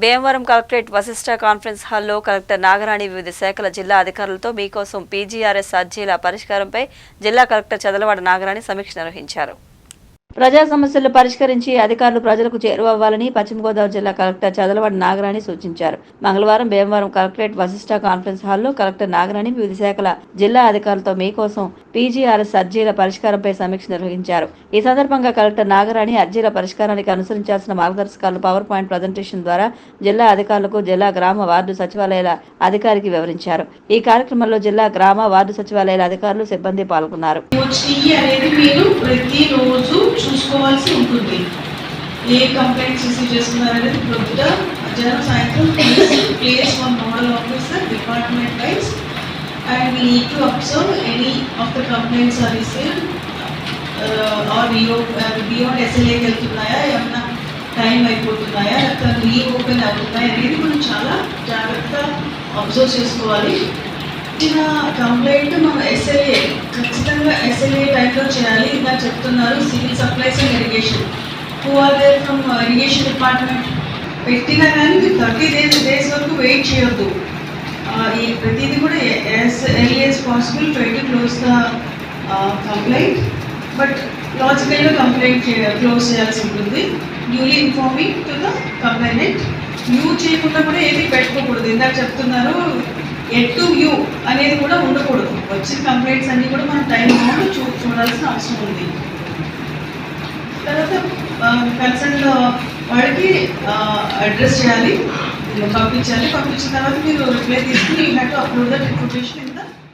Bhimavaram collectorate Vashishta conference హాల్లో collector Nagarani వివిధ శాఖల జిల్లా అధికారులతో మీకోసం పీజీఆర్ఎస్ అర్జీల పరిష్కారంపై జిల్లా కలెక్టర్ చదలవాడ నాగరాణి సమీక్ష నిర్వహించారు. ప్రజా సమస్యలు పరిష్కరించి అధికారులు ప్రజలకు చేరువవ్వాలని పశ్చిమ గోదావరి జిల్లా కలెక్టర్ చదలవాడి నాగరాణి సూచించారు. మంగళవారం భీమవరం కలెక్టరేట్ వశిష్ట కాన్ఫరెన్స్ హాల్లో కలెక్టర్ నాగరాణి వివిధ శాఖల జిల్లా అధికారులతో మీకోసం పీజీఆర్ఎస్ అర్జీల పరిష్కారంపై సమీక్ష నిర్వహించారు. ఈ సందర్భంగా కలెక్టర్ నాగరాణి అర్జీల పరిష్కారానికి అనుసరించాల్సిన మార్గదర్శకాలు పవర్ పాయింట్ ప్రజెంటేషన్ ద్వారా జిల్లా అధికారులకు జిల్లా గ్రామ వార్డు సచివాలయాల అధికారికి వివరించారు. ఈ కార్యక్రమంలో జిల్లా గ్రామ వార్డు సచివాలయాల అధికారులు సిబ్బంది పాల్గొన్నారు. చూసుకోవాల్సి ఉంటుంది. ఏ కంప్లైంట్స్ రిసీవ్ చేస్తున్నారనేది ప్రొద్దుట మధ్యాహ్నం సాయంత్రం place one nodal officer department wise and we need to observe any of the complaints are received or rio beyond ఎస్ఎల్ఏకి వెళ్తున్నాయా? ఏమన్నా టైం అయిపోతున్నాయా? లేకపోతే రీఓపెన్ అవుతున్నాయా? అనేది మనం చాలా జాగ్రత్తగా అబ్జర్వ్ చేసుకోవాలి. ఇచ్చిన కంప్లైంట్ మనం ఎస్ఎల్ఏ ఖచ్చితంగా ఎస్ఎల్ఏ టైంలో చేయాలి. ఇంకా చెప్తున్నారు civil supplies and irrigation. Who are there from irrigation department పెట్టినా కానీ మీరు థర్టీ డేస్ డేస్ వరకు వెయిట్ చేయొద్దు. ఈ ప్రతిదీ కూడా as early as possible try to close the complaint but లాజికల్గా కంప్లైంట్ క్లోజ్ చేయాల్సి ఉంటుంది. Newly informing to the complainant view చేయకుండా కూడా ఏది పెట్టుకోకూడదు. ఇందాక చెప్తున్నారు ఎట్ టు వ్యూ అనేది కూడా ఉండకూడదు. వచ్చిన కంప్లైంట్స్ అన్నీ కూడా మనం టైం చూ చూడాల్సిన అవసరం ఉంది. తర్వాత కన్సర్న్ వాళ్ళకి అడ్రస్ చేయాలి పంపించాలి. పంపించిన తర్వాత మీరు రిప్లై తీసుకుని you have to upload that information